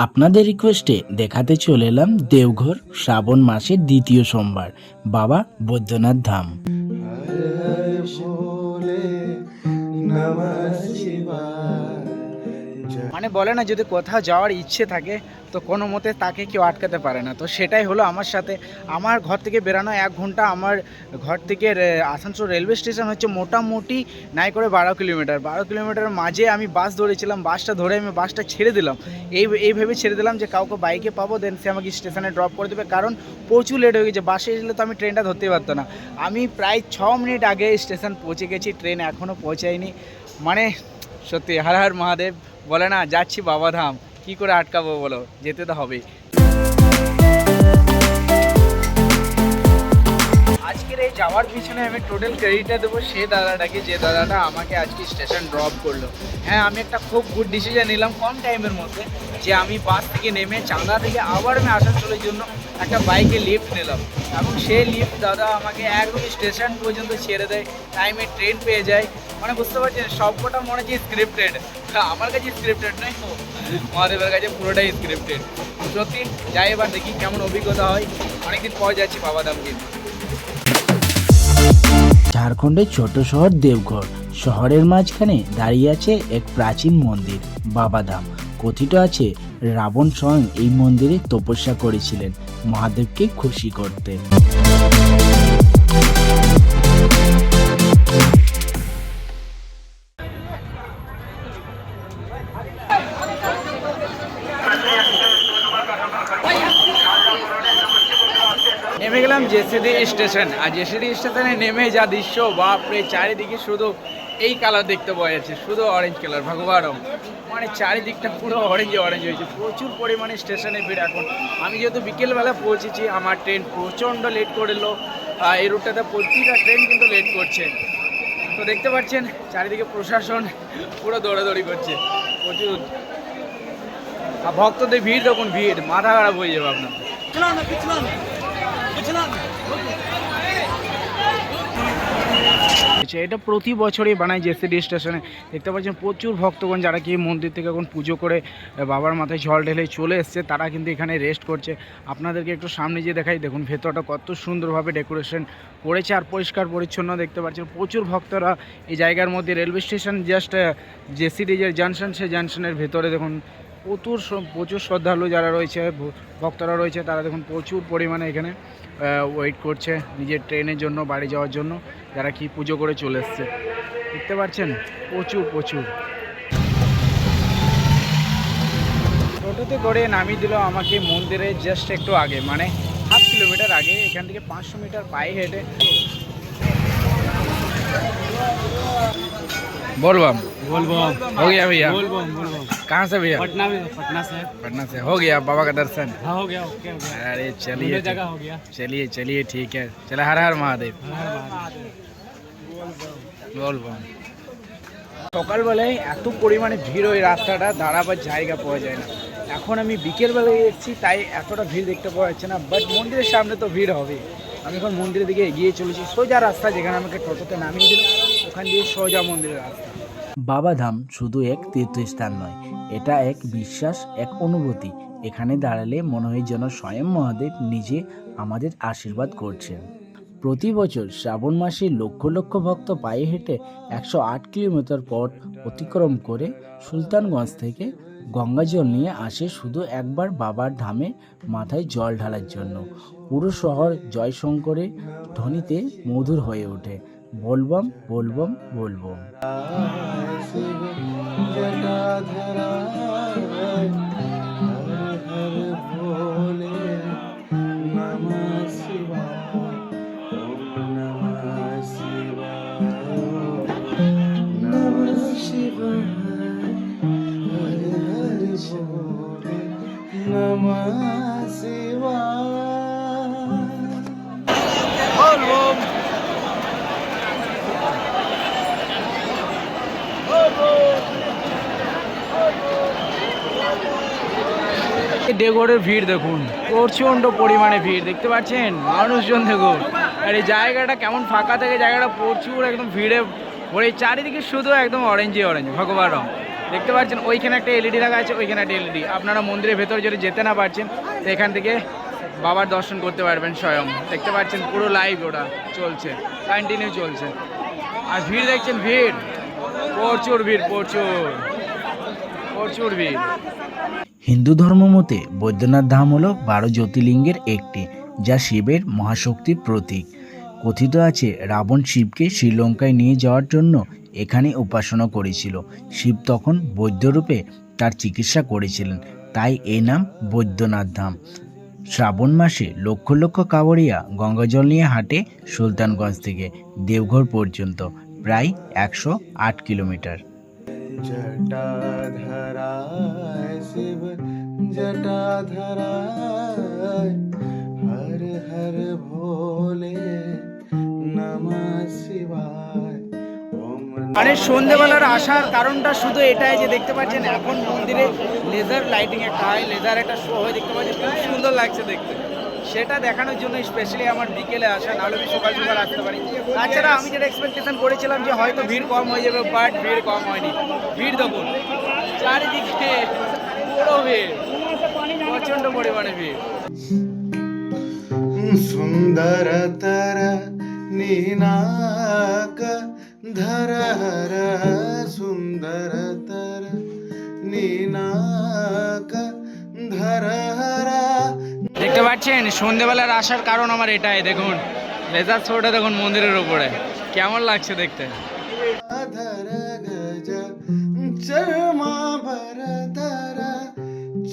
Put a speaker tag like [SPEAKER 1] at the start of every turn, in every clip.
[SPEAKER 1] আপনাদের রিকোয়েস্টে দেখাতে চলে এলাম দেওঘর শ্রাবণ মাসের দ্বিতীয় সোমবার বাবা বৈদ্যনাথ ধাম।
[SPEAKER 2] মানে বলে না যদি কোথাও যাওয়ার ইচ্ছে থাকে, তো কোনো মতে তাকে কেউ আটকাতে পারে না। তো সেটাই হলো আমার সাথে। আমার ঘর থেকে বেরানো এক ঘণ্টা আমার ঘর থেকে আসানসোল রেলওয়ে স্টেশন হচ্ছে মোটামুটি নাই করে বারো কিলোমিটার। বারো কিলোমিটার মাঝে আমি বাস ধরেছিলাম, বাসটা ধরে আমি বাসটা ছেড়ে দিলাম। এই এই ভেবে ছেড়ে দিলাম যে কাউকে বাইকে পাবো দেন সে আমাকে স্টেশনে ড্রপ করে দেবে। কারণ প্রচুর লেট হয়ে গেছে, বাসে এসলে তো আমি ট্রেনটা ধরতেই পারতো না। আমি প্রায় ছ মিনিট আগে স্টেশন পৌঁছে গেছি, ট্রেন এখনও পৌঁছায়নি। মানে সত্যি, হর হর মহাদেব। বলে না যাচ্ছি বাবাধাম। কি করে আটকাবো বলো? যেতে তো হবেই। যাওয়ার পিছনে আমি টোটাল ক্রেডিটটা দেবো সেই দাদাটাকে, যে দাদাটা আমাকে আজকে স্টেশন ড্রপ করল। হ্যাঁ আমি একটা খুব গুড ডিসিশন নিলাম কম টাইমের মধ্যে, যে আমি বাস থেকে নেমে চাঁদা থেকে আবার আমি আসানসোলের জন্য একটা বাইকে লিফট নিলাম। এবং সেই লিফট দাদা আমাকে একদম স্টেশন পর্যন্ত ছেড়ে দেয় টাইমে ট্রেন পেয়ে যায়। মানে বুঝতে পারছেন, সবকটা মনে হচ্ছে স্ক্রিপ্টেড আমার কাছে স্ক্রিপ্টেড নয় তো, মহাদেবের কাছে পুরোটাই স্ক্রিপ্টেড সত্যি, যাই এবার দেখি কেমন অভিজ্ঞতা হয়। অনেকদিন পর যাচ্ছি বাবা দাম কিন্তু
[SPEAKER 1] ঝাড়খণ্ডের ছোট শহর দেবঘর শহরের মাঝখানে দাঁড়িয়ে আছে এক প্রাচীন মন্দির, বাবাধাম। কথিত আছে, রাবণ স্বয়ং এই মন্দিরে তপস্যা করেছিলেন, মহাদেবকে খুশি করতে।
[SPEAKER 2] JCD station. আর জেসিডি স্টেশনে নেমে যা দৃশ্য, বাপরে, চারিদিকে শুধু এই কালার দেখতে পাওয়া যাচ্ছে, শুধু অরেঞ্জ কালার, ভগবানম। মানে চারিদিকটা পুরো অরেঞ্জ অরেঞ্জ হয়েছে। প্রচুর পরিমাণে স্টেশনে ভিড় এখন। আমি যেহেতু বিকেলবেলা পৌঁছেছি, আমার ট্রেন প্রচণ্ড লেট করল এই রুটটাতে প্রতিটা ট্রেন কিন্তু লেট করছে। তো দেখতে পাচ্ছেন, চারিদিকে প্রশাসন পুরো দৌড়াদৌড়ি করছে। প্রচুর। আর ভক্তদের ভিড়, দেখুন, ভিড়, মাথা খারাপ হয়ে যাবে আপনার আচ্ছা এটা প্রতি বছরই বানায় জেসিডি স্টেশনে। দেখতে পাচ্ছেন, প্রচুর ভক্তগণ যারা কি মন্দির থেকে এখন পুজো করে বাবার মাথায় জল ঢেলে চলে এসছে, তারা কিন্তু এখানে রেস্ট করছে। আপনাদেরকে একটু সামনে যে দেখাই, দেখুন ভেতরটা কত সুন্দরভাবে ডেকোরেশন করেছে আর পরিষ্কার পরিচ্ছন্ন দেখতে পাচ্ছেন, প্রচুর ভক্তরা এই জায়গার মধ্যে, রেলওয়ে স্টেশন জাস্ট জেসিডি যে জাংশন সে জাংশনের ভেতরে দেখুন প্রচুর প্রচুর শ্রদ্ধালু যারা রয়েছে ভক্তরা রয়েছে, তারা দেখুন প্রচুর পরিমাণে এখানে ওয়েট করছে নিজের ট্রেনের জন্য, বাড়ি যাওয়ার জন্য, যারা কি পুজো করে চলে এসছে। দেখতে পাচ্ছেন? প্রচুর প্রচুর। টোটোতে করে নামিয়ে দিল আমাকে মন্দিরের জাস্ট একটু আগে মানে হাফ কিলোমিটার আগে, এখান থেকে পাঁচশো মিটার পায়ে হেঁটে। বলবাম
[SPEAKER 3] बोलबम
[SPEAKER 2] हो गया भैया
[SPEAKER 3] बोलबम बोलबम
[SPEAKER 2] कहाँ से भैया
[SPEAKER 3] पटना में पटना से
[SPEAKER 2] पटना से हो गया बाबा का दर्शन
[SPEAKER 3] हाँ हो गया ओके हो गया
[SPEAKER 2] अरे चलिए
[SPEAKER 3] दोनों जगह हो गया
[SPEAKER 2] चलिए चलिए ठीक है चलो हर हर महादेव
[SPEAKER 3] हर महादेव।
[SPEAKER 2] বলবো সকালবেলায় এত পরিমাণে ভিড় ওই রাস্তাটা দাঁড়াবার জায়গা পাওয়া যায় না এখন আমি বিকেলবেলায় এসেছি তাই এতটা ভিড় দেখতে পাওয়া যাচ্ছে না বাট মন্দিরের সামনে তো ভিড় হবে আমি এখন মন্দিরের দিকে এগিয়ে চলেছি সোজা রাস্তা যেখানে আমাকে টোটোতে নামিয়ে দিল ওখান দিয়ে সোজা মন্দিরের রাস্তা
[SPEAKER 1] বাবাধাম শুধু এক তীর্থস্থান নয়, এটা এক বিশ্বাস, এক অনুভূতি। এখানে দাঁড়ালে মনে হয় যেন স্বয়ং মহাদেব নিজে আমাদের আশীর্বাদ করছেন। প্রতি বছর শ্রাবণ মাসে লক্ষ লক্ষ ভক্ত পায়ে হেঁটে একশো আট কিলোমিটার পথ অতিক্রম করে সুলতানগঞ্জ থেকে গঙ্গা জল নিয়ে আসে শুধু একবার বাবার ধামে মাথায় জল ঢালার জন্য। পুরো শহর জয়শঙ্করের ধ্বনিতে মধুর হয়ে ওঠে। বলবম বলবম বলবম।
[SPEAKER 2] দেওঘরের ভিড় দেখুন, প্রচণ্ড পরিমাণে ভিড়, দেখতে পাচ্ছেন? মানুষজন দেখুন। আর এই জায়গাটা কেমন ফাঁকা থাকে, জায়গাটা প্রচুর একদম ভিড়ে ভরে, চারিদিকে শুধু একদম অরেঞ্জই অরেঞ্জ ভগবান রং দেখতে পাচ্ছেন, ওইখানে একটা এলইডি লাগা আছে, ওইখানে একটা এলইডি আপনারা মন্দিরের ভেতরে যদি যেতে না পারছেন এখান থেকে বাবার দর্শন করতে পারবেন স্বয়ং। দেখতে পাচ্ছেন, পুরো লাইভ ওটা চলছে কন্টিনিউ চলছে। আর ভিড় দেখছেন, ভিড়? প্রচুর ভিড়, প্রচুর।
[SPEAKER 1] হিন্দু ধর্ম মতে বৈদ্যনাথ ধাম হল বারো জ্যোতির্লিঙ্গের একটি, যা শিবের মহাশক্তির প্রতীক। কথিত আছে, রাবণ শিবকে শ্রীলঙ্কায় নিয়ে যাওয়ার জন্য এখানে উপাসনা করেছিল। শিব তখন বৈদ্যরূপে তার চিকিৎসা করেছিলেন, তাই এই নাম বৈদ্যনাথ ধাম। শ্রাবণ মাসে লক্ষ লক্ষ কাবড়িয়া গঙ্গাজল নিয়ে হাঁটে সুলতানগঞ্জ থেকে দেওঘর পর্যন্ত, প্রায় একশো আট কিলোমিটার।
[SPEAKER 4] जटाधराय शिव जटाधराय हर हर भोले नमः शिवाय ओम
[SPEAKER 2] মানে সন্ধেবেলার আসার কারণটা শুধু এটাই যে দেখতে পাচ্ছেন এখন মন্দিরে লেজার লাইটিং একটা হয় লেজার একটা শো হয় দেখতে পাচ্ছেন খুব সুন্দর লাগছে দেখতে সেটা দেখানোর জন্য স্পেশালি আমার বিকেলে আসা, নাহলে আমি সকাল সকাল আসতে পারি। তাছাড়া আমি যেটা এক্সপেকটেশন করেছিলাম যে হয়তো ভিড় কম হয়ে যাবে বাট ভিড় কম হয়নি। ভিড় দেখুন, চারিদিকে বড় ভিড়, প্রচণ্ড পরিমাণে ভিড়।
[SPEAKER 4] সুন্দর তর নীনাক ধর সুন্দর
[SPEAKER 2] দেখতে পাচ্ছেন? সন্ধেবেলার আসার কারণ আমার এটাই, দেখুন। লেজার শোটা দেখুন মন্দিরের উপরে। কেমন লাগছে দেখতে?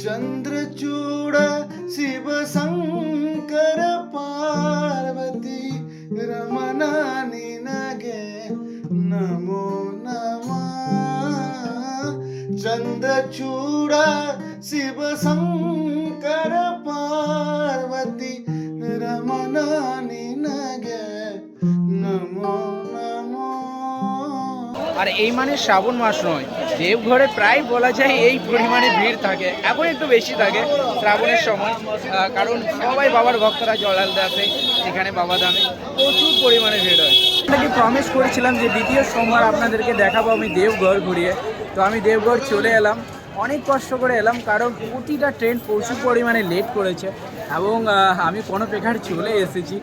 [SPEAKER 4] চন্দ্রচূড়া শিব শঙ্কর পার্বতী রমণানি নগে নমো নমা শিব শঙ্কর
[SPEAKER 2] আর এই মানে শ্রাবণ মাস নয়। দেবঘরে প্রায় বলা যায় এই পরিমাণে ভিড় থাকে। এখন একটু বেশি থাকে শ্রাবণের সময়। কারণ সবাই বাবার ভক্তরা জল আলতে আসে এখানে বাবা দামে প্রচুর পরিমাণে ভিড় হয়। আপনাকে প্রমিস করেছিলাম যে দ্বিতীয় সোমবার আপনাদেরকে দেখাবো আমি দেবঘর ঘুরিয়ে। তো আমি দেবঘর চলে এলাম। অনেক কষ্ট করে এলাম, কারণ প্রতিটা ট্রেন প্রচুর পরিমাণে লেট করেছে এবং আমি কোনো প্রেক্ষার চলে এসেছি।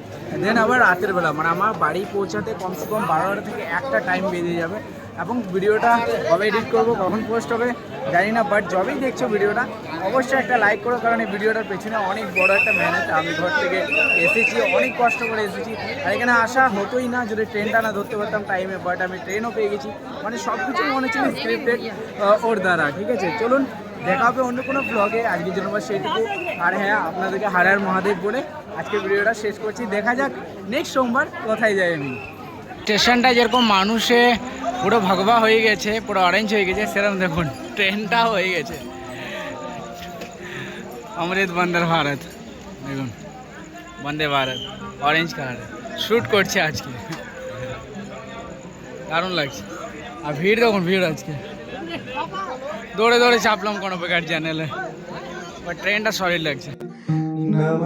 [SPEAKER 2] দেন আবার রাতের বেলা মানে আমার বাড়ি পৌঁছাতে কমসে কম বারোটা থেকে একটা টাইম বেরিয়ে যাবে এবং ভিডিওটা কবে এডিট করব, কখন পোস্ট হবে জানি না বাট যবেই দেখছ ভিডিওটা, অবশ্যই একটা লাইক করো, কারণ এই ভিডিওটার পেছনে অনেক বড় একটা মেহনত আমি ঘর থেকে এসেছি, অনেক কষ্ট করে এসেছি। আর এখানে আসা হতোই না, যদি ট্রেনটা না ধরতে পারতাম টাইমে বাট আমি ট্রেনও পেয়ে গেছি। মানে সব কিছুই মনে হচ্ছিল স্ক্রিপ্টেড ওর দ্বারা, ঠিক আছে? চলুন, দেখা হবে অন্য কোনো ব্লগে আজকের জন্য বাস সেইটুকু আর হ্যাঁ আপনাদেরকে হারার মহাদেব বলে আজকে ভিডিওটা শেষ করছি। দেখা যাক নেক্সট সোমবার কোথায় যাই আমি। স্টেশনটা যেরকম মানুষে পুরো ভগবা হয়ে গেছে, পুরো অরেঞ্জ হয়ে গেছে সেরকম দেখুন ট্রেনটা হয়ে গেছে। অমৃত বন্দে ভারত, দেখুন, Vande Bharat orange colour shoot করছে আজকে। দারুণ লাগছে। আর ভিড় দেখুন, ভিড় আজকে। দৌড়ে দৌড়ে চাপলাম কোনো প্রকার চ্যানেলে বা ট্রেনটা সরি লাগছে।
[SPEAKER 4] নম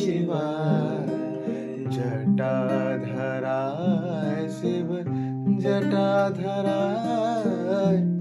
[SPEAKER 4] শিবা জটা ধরা ጀዳ ተራይ